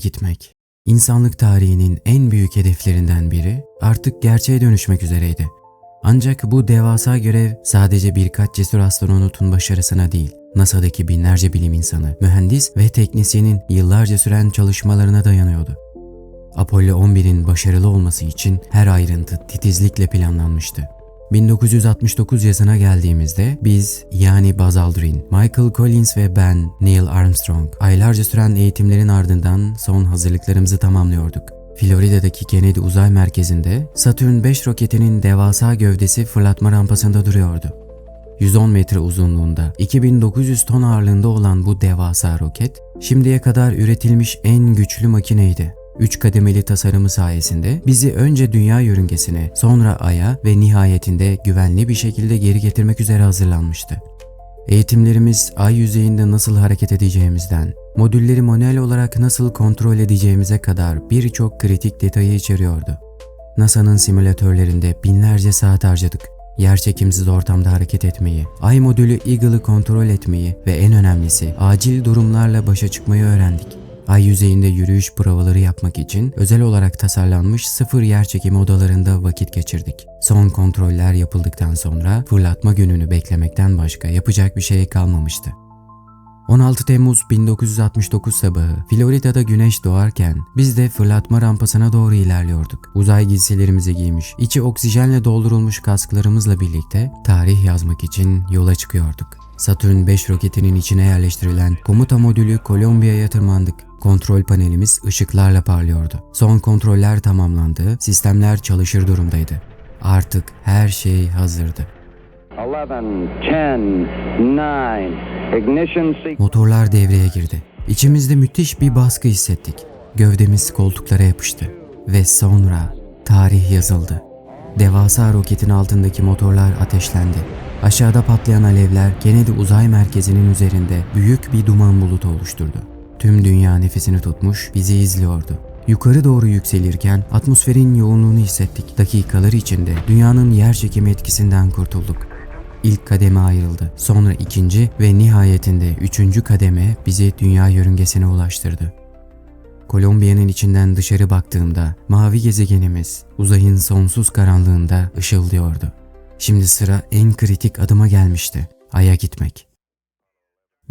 gitmek. İnsanlık tarihinin en büyük hedeflerinden biri artık gerçeğe dönüşmek üzereydi. Ancak bu devasa görev sadece birkaç cesur astronotun başarısına değil, NASA'daki binlerce bilim insanı, mühendis ve teknisyenin yıllarca süren çalışmalarına dayanıyordu. Apollo 11'in başarılı olması için her ayrıntı titizlikle planlanmıştı. 1969 yazına geldiğimizde biz yani Buzz Aldrin, Michael Collins ve ben Neil Armstrong aylarca süren eğitimlerin ardından son hazırlıklarımızı tamamlıyorduk. Florida'daki Kennedy Uzay Merkezi'nde Saturn 5 roketinin devasa gövdesi fırlatma rampasında duruyordu. 110 metre uzunluğunda, 2900 ton ağırlığında olan bu devasa roket, şimdiye kadar üretilmiş en güçlü makineydi. Üç kademeli tasarımı sayesinde bizi önce dünya yörüngesine, sonra Ay'a ve nihayetinde güvenli bir şekilde geri getirmek üzere hazırlanmıştı. Eğitimlerimiz ay yüzeyinde nasıl hareket edeceğimizden, modülleri manuel olarak nasıl kontrol edeceğimize kadar birçok kritik detayı içeriyordu. NASA'nın simülatörlerinde binlerce saat harcadık. Yerçekimsiz ortamda hareket etmeyi, ay modülü Eagle'ı kontrol etmeyi ve en önemlisi acil durumlarla başa çıkmayı öğrendik. Ay yüzeyinde yürüyüş provaları yapmak için özel olarak tasarlanmış sıfır yer çekimi odalarında vakit geçirdik. Son kontroller yapıldıktan sonra fırlatma gününü beklemekten başka yapacak bir şey kalmamıştı. 16 Temmuz 1969 sabahı Florida'da güneş doğarken biz de fırlatma rampasına doğru ilerliyorduk. Uzay giysilerimizi giymiş, içi oksijenle doldurulmuş kasklarımızla birlikte tarih yazmak için yola çıkıyorduk. Satürn 5 roketinin içine yerleştirilen komuta modülü Kolombiya'ya tırmandık. Kontrol panelimiz ışıklarla parlıyordu. Son kontroller tamamlandı, sistemler çalışır durumdaydı. Artık her şey hazırdı. 11, 10, 9, ignition. Motorlar devreye girdi. İçimizde müthiş bir baskı hissettik. Gövdemiz koltuklara yapıştı. Ve sonra tarih yazıldı. Devasa roketin altındaki motorlar ateşlendi. Aşağıda patlayan alevler Kennedy Uzay Merkezi'nin üzerinde büyük bir duman bulutu oluşturdu. Tüm dünya nefesini tutmuş bizi izliyordu. Yukarı doğru yükselirken atmosferin yoğunluğunu hissettik. Dakikalar içinde dünyanın yer çekimi etkisinden kurtulduk. İlk kademe ayrıldı. Sonra ikinci ve nihayetinde üçüncü kademe bizi dünya yörüngesine ulaştırdı. Kolombiya'nın içinden dışarı baktığımda mavi gezegenimiz uzayın sonsuz karanlığında ışıldıyordu. Şimdi sıra en kritik adıma gelmişti. Ay'a gitmek.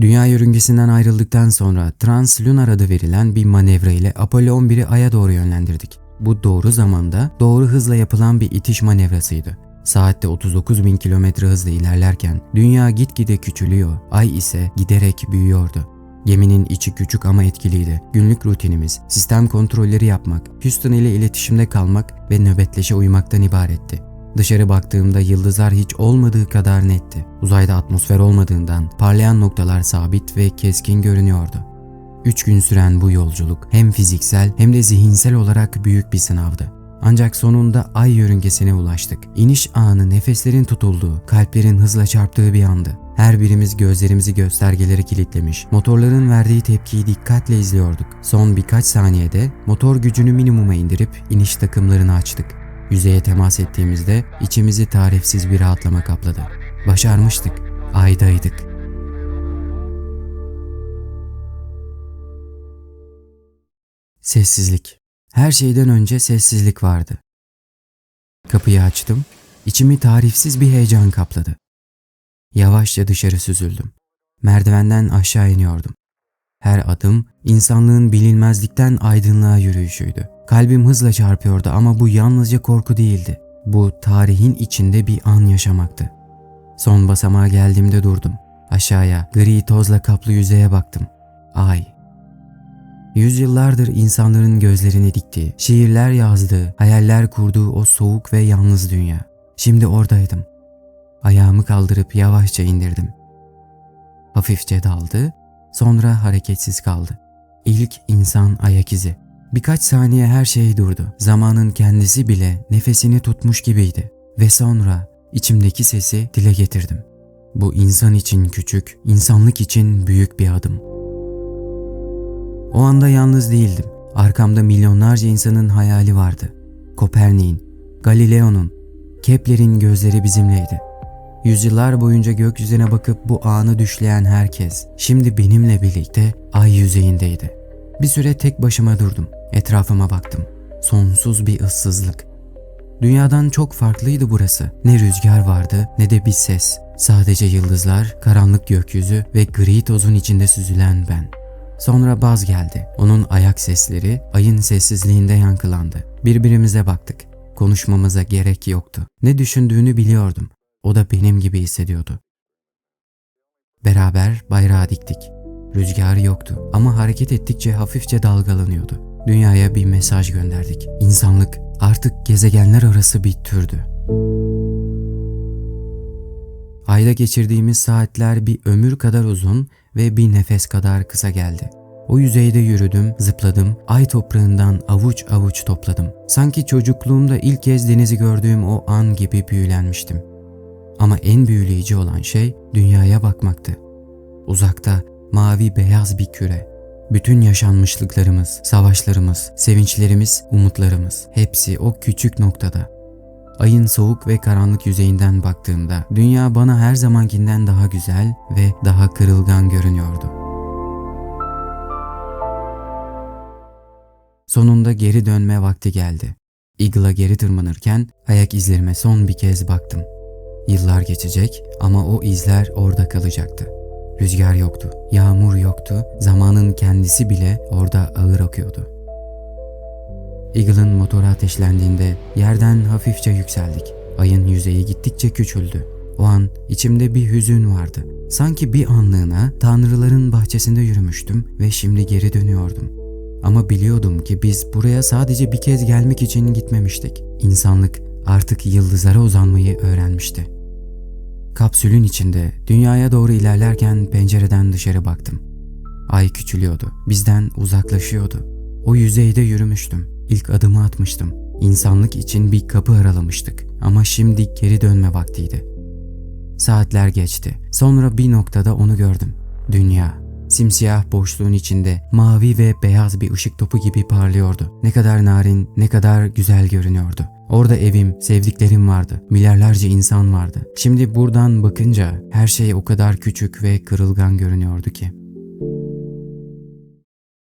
Dünya yörüngesinden ayrıldıktan sonra Translunar adı verilen bir manevra ile Apollo 11'i Ay'a doğru yönlendirdik. Bu doğru zamanda doğru hızla yapılan bir itiş manevrasıydı. Saatte 39 bin kilometre hızla ilerlerken dünya gitgide küçülüyor, ay ise giderek büyüyordu. Geminin içi küçük ama etkiliydi. Günlük rutinimiz, sistem kontrolleri yapmak, Houston ile iletişimde kalmak ve nöbetleşe uymaktan ibaretti. Dışarı baktığımda yıldızlar hiç olmadığı kadar netti. Uzayda atmosfer olmadığından parlayan noktalar sabit ve keskin görünüyordu. Üç gün süren bu yolculuk hem fiziksel hem de zihinsel olarak büyük bir sınavdı. Ancak sonunda ay yörüngesine ulaştık. İniş anı nefeslerin tutulduğu, kalplerin hızla çarptığı bir andı. Her birimiz gözlerimizi göstergeleri kilitlemiş, motorların verdiği tepkiyi dikkatle izliyorduk. Son birkaç saniyede motor gücünü minimuma indirip iniş takımlarını açtık. Yüzeye temas ettiğimizde içimizi tarifsiz bir rahatlama kapladı. Başarmıştık. Aydaydık. Sessizlik. Her şeyden önce sessizlik vardı. Kapıyı açtım. İçimi tarifsiz bir heyecan kapladı. Yavaşça dışarı süzüldüm. Merdivenden aşağı iniyordum. Her adım insanlığın bilinmezlikten aydınlığa yürüyüşüydü. Kalbim hızla çarpıyordu ama bu yalnızca korku değildi. Bu tarihin içinde bir an yaşamaktı. Son basamağa geldiğimde durdum. Aşağıya gri tozla kaplı yüzeye baktım. Ay. Yüzyıllardır insanların gözlerini diktiği, şiirler yazdığı, hayaller kurduğu o soğuk ve yalnız dünya. Şimdi oradaydım. Ayağımı kaldırıp yavaşça indirdim. Hafifçe daldı, sonra hareketsiz kaldı. İlk insan ayak izi. Birkaç saniye her şey durdu. Zamanın kendisi bile nefesini tutmuş gibiydi. Ve sonra içimdeki sesi dile getirdim. Bu insan için küçük, insanlık için büyük bir adım. O anda yalnız değildim. Arkamda milyonlarca insanın hayali vardı. Kopernik'in, Galileo'nun, Kepler'in gözleri bizimleydi. Yüzyıllar boyunca gökyüzüne bakıp bu anı düşleyen herkes şimdi benimle birlikte ay yüzeyindeydi. Bir süre tek başıma durdum. Etrafıma baktım. Sonsuz bir ıssızlık. Dünyadan çok farklıydı burası. Ne rüzgar vardı ne de bir ses. Sadece yıldızlar, karanlık gökyüzü ve gri tozun içinde süzülen ben. Sonra Baz geldi. Onun ayak sesleri ayın sessizliğinde yankılandı. Birbirimize baktık. Konuşmamıza gerek yoktu. Ne düşündüğünü biliyordum. O da benim gibi hissediyordu. Beraber bayrağı diktik. Rüzgar yoktu ama hareket ettikçe hafifçe dalgalanıyordu. Dünyaya bir mesaj gönderdik. İnsanlık artık gezegenler arası bir türdü. Ayda geçirdiğimiz saatler bir ömür kadar uzun ve bir nefes kadar kısa geldi. O yüzeyde yürüdüm, zıpladım, ay toprağından avuç avuç topladım. Sanki çocukluğumda ilk kez denizi gördüğüm o an gibi büyülenmiştim. Ama en büyüleyici olan şey dünyaya bakmaktı. Uzakta mavi beyaz bir küre. Bütün yaşanmışlıklarımız, savaşlarımız, sevinçlerimiz, umutlarımız hepsi o küçük noktada. Ayın soğuk ve karanlık yüzeyinden baktığımda dünya bana her zamankinden daha güzel ve daha kırılgan görünüyordu. Sonunda geri dönme vakti geldi. Eagle'a geri tırmanırken ayak izlerime son bir kez baktım. Yıllar geçecek ama o izler orada kalacaktı. Rüzgar yoktu, yağmur yoktu, zamanın kendisi bile orada ağır akıyordu. Eagle'ın motoru ateşlendiğinde yerden hafifçe yükseldik. Ayın yüzeyi gittikçe küçüldü. O an içimde bir hüzün vardı. Sanki bir anlığına tanrıların bahçesinde yürümüştüm ve şimdi geri dönüyordum. Ama biliyordum ki biz buraya sadece bir kez gelmek için gitmemiştik. İnsanlık artık yıldızlara uzanmayı öğrenmişti. Kapsülün içinde dünyaya doğru ilerlerken pencereden dışarı baktım. Ay küçülüyordu, bizden uzaklaşıyordu. O yüzeyde yürümüştüm, ilk adımı atmıştım. İnsanlık için bir kapı aralamıştık ama şimdi geri dönme vaktiydi. Saatler geçti. Sonra bir noktada onu gördüm. Dünya. Simsiyah boşluğun içinde mavi ve beyaz bir ışık topu gibi parlıyordu. Ne kadar narin, ne kadar güzel görünüyordu. Orada evim, sevdiklerim vardı. Milyarlarca insan vardı. Şimdi buradan bakınca her şey o kadar küçük ve kırılgan görünüyordu ki.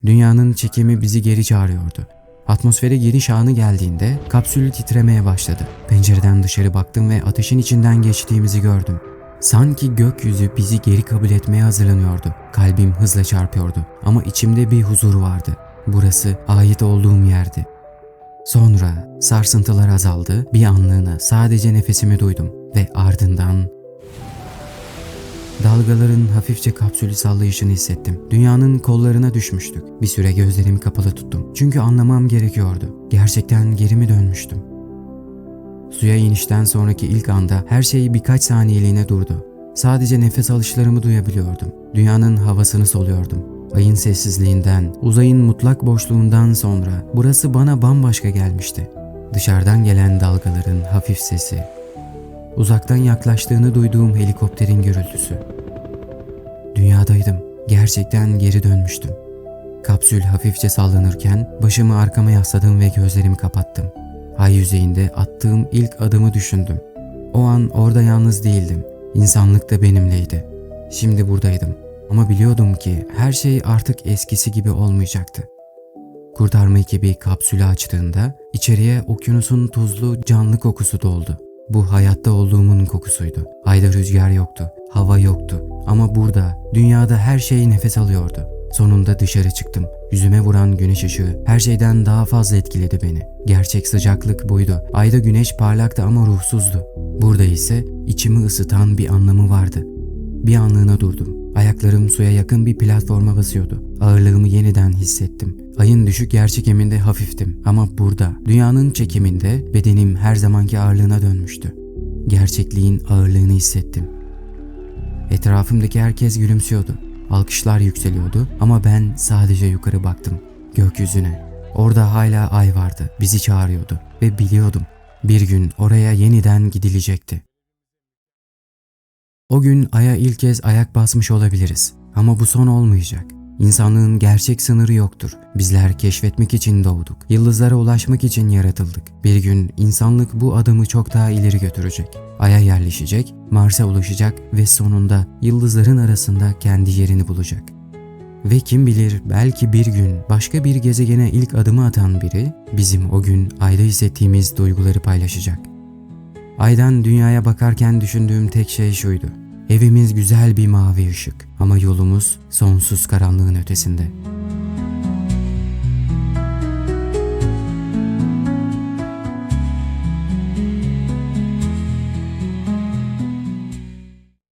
Dünyanın çekimi bizi geri çağırıyordu. Atmosfere giriş anı geldiğinde kapsül titremeye başladı. Pencereden dışarı baktım ve ateşin içinden geçtiğimizi gördüm. Sanki gökyüzü bizi geri kabul etmeye hazırlanıyordu. Kalbim hızla çarpıyordu ama içimde bir huzur vardı. Burası ait olduğum yerdi. Sonra sarsıntılar azaldı, bir anlığına sadece nefesimi duydum ve ardından Dalgaların hafifçe kapsülü sallayışını hissettim. Dünyanın kollarına düşmüştük. Bir süre gözlerimi kapalı tuttum. Çünkü anlamam gerekiyordu. Gerçekten geri mi dönmüştüm? Suya inişten sonraki ilk anda her şey birkaç saniyeliğine durdu. Sadece nefes alışlarımı duyabiliyordum. Dünyanın havasını soluyordum. Ayın sessizliğinden, uzayın mutlak boşluğundan sonra burası bana bambaşka gelmişti. Dışarıdan gelen dalgaların hafif sesi, uzaktan yaklaştığını duyduğum helikopterin gürültüsü. Dünyadaydım. Gerçekten geri dönmüştüm. Kapsül hafifçe sallanırken başımı arkama yasladım ve gözlerimi kapattım. Ay yüzeyinde attığım ilk adımı düşündüm. O an orada yalnız değildim. İnsanlık da benimleydi. Şimdi buradaydım. Ama biliyordum ki her şey artık eskisi gibi olmayacaktı. Kurtarma ekibi kapsülü açtığında içeriye okyanusun tuzlu canlı kokusu doldu. Bu hayatta olduğumun kokusuydu. Ayda rüzgar yoktu, hava yoktu. Ama burada, dünyada her şey nefes alıyordu. Sonunda dışarı çıktım. Yüzüme vuran güneş ışığı her şeyden daha fazla etkiledi beni. Gerçek sıcaklık buydu. Ayda güneş parlaktı ama ruhsuzdu. Burada ise içimi ısıtan bir anlamı vardı. Bir anlığına durdum. Ayaklarım suya yakın bir platforma basıyordu. Ağırlığımı yeniden hissettim. Ayın düşük yerçekiminde hafiftim ama burada, dünyanın çekiminde bedenim her zamanki ağırlığına dönmüştü. Gerçekliğin ağırlığını hissettim. Etrafımdaki herkes gülümsüyordu. Alkışlar yükseliyordu ama ben sadece yukarı baktım. Gökyüzüne. Orada hala ay vardı. Bizi çağırıyordu ve biliyordum. Bir gün oraya yeniden gidilecekti. O gün aya ilk kez ayak basmış olabiliriz. Ama bu son olmayacak. İnsanlığın gerçek sınırı yoktur. Bizler keşfetmek için doğduk. Yıldızlara ulaşmak için yaratıldık. Bir gün insanlık bu adımı çok daha ileri götürecek. Ay'a yerleşecek, Mars'a ulaşacak ve sonunda yıldızların arasında kendi yerini bulacak. Ve kim bilir belki bir gün başka bir gezegene ilk adımı atan biri bizim o gün ayda hissettiğimiz duyguları paylaşacak. Aydan dünyaya bakarken düşündüğüm tek şey şuydu. Evimiz güzel bir mavi ışık ama yolumuz sonsuz karanlığın ötesinde.